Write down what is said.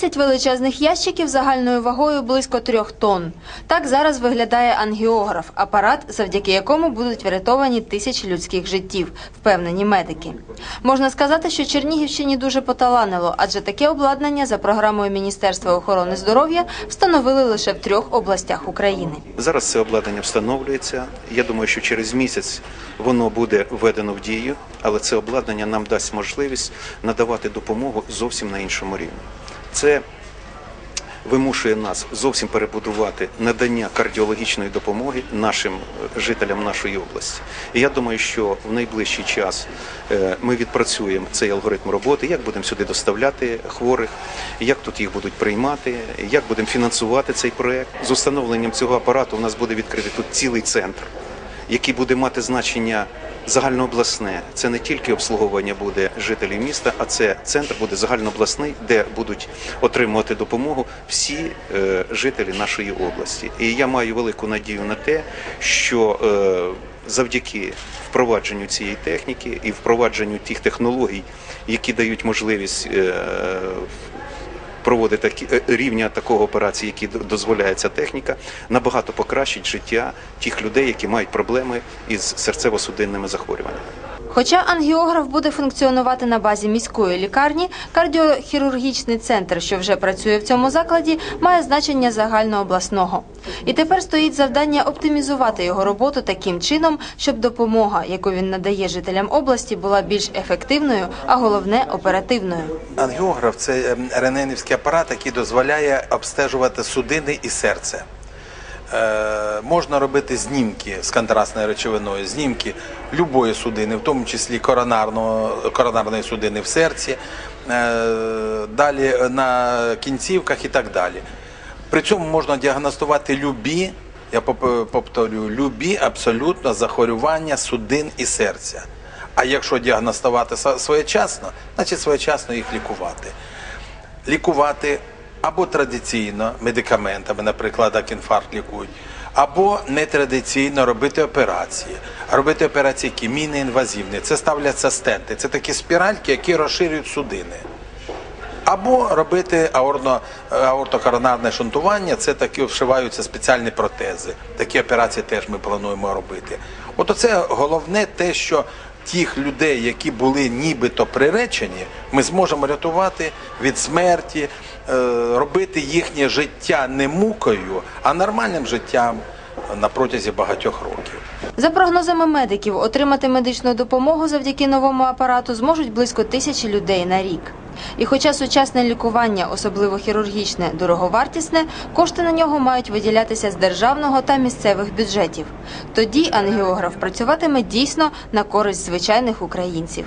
30 величезних ящиків загальною вагою близько трьох тонн. Так зараз виглядає ангіограф, апарат, завдяки якому будуть врятовані тисячі людських життів, впевнені медики. Можна сказати, що Чернігівщині дуже поталанило, адже таке обладнання за програмою Міністерства охорони здоров'я встановили лише в трьох областях України. Зараз це обладнання встановлюється. Я думаю, що через місяць воно буде введено в дію, але це обладнання нам дасть можливість надавати допомогу зовсім на іншому рівні. Це вимушує нас зовсім перебудувати надання кардіологічної допомоги нашим е, жителям нашої області. І я думаю, що в найближчий час е, ми відпрацюємо цей алгоритм роботи, як будемо сюди доставляти хворих, як тут їх будуть приймати, як будемо фінансувати цей проект. З установленням цього апарату у нас буде відкритий тут цілий центр, який буде мати значення загальнообласне. Це не тільки обслуговування буде жителів міста, а це центр буде загальнообласний, де будуть отримувати допомогу всі е, жителі нашої області. І я маю велику надію на те, що е, завдяки впровадженню цієї техніки і впровадженню тих технологій, які дають можливість проводити такі е, рівня такого операції, які дозволяє ця техніка, набагато покращить життя тих людей, які мають проблеми із серцево-судинними захворюваннями. Хоча ангіограф буде функціонувати на базі міської лікарні, кардіохірургічний центр, що вже працює в цьому закладі, має значення загальнообласного. І тепер стоїть завдання оптимізувати його роботу таким чином, щоб допомога, яку він надає жителям області, була більш ефективною, а головне оперативною. Ангіограф це ем, рентгенівський апарат, який дозволяє обстежувати судини і серце. Е, можна робити знімки з контрастною речовиною, знімки любої судини, в тому числі коронарної судини в серці, е, далі на кінцівках і так далі. При цьому можна діагностувати любі, я повторюю, любі абсолютно захворювання судин і серця. А якщо діагностувати своєчасно, значить своєчасно їх лікувати. Лікувати або традиційно медикаментами, наприклад, як інфаркт лікують, або нетрадиційно робити операції. Робити операції, які міні-інвазивні. Це ставляться стенти. Це такі спіральки, які розширюють судини. Або робити аорно, аортокоронарне шунтування, це такі вшиваються спеціальні протези. Такі операції теж ми плануємо робити. От оце головне те, що тих людей, які були нібито приречені, ми зможемо рятувати від смерті, е, робити їхнє життя не мукою, а нормальним життям на протязі багатьох років. За прогнозами медиків, отримати медичну допомогу завдяки новому апарату зможуть близько тисячі людей на рік. І хоча сучасне лікування, особливо хірургічне, дороговартісне, кошти на нього мають виділятися з державного та місцевих бюджетів. Тоді ангіограф працюватиме дійсно на користь звичайних українців.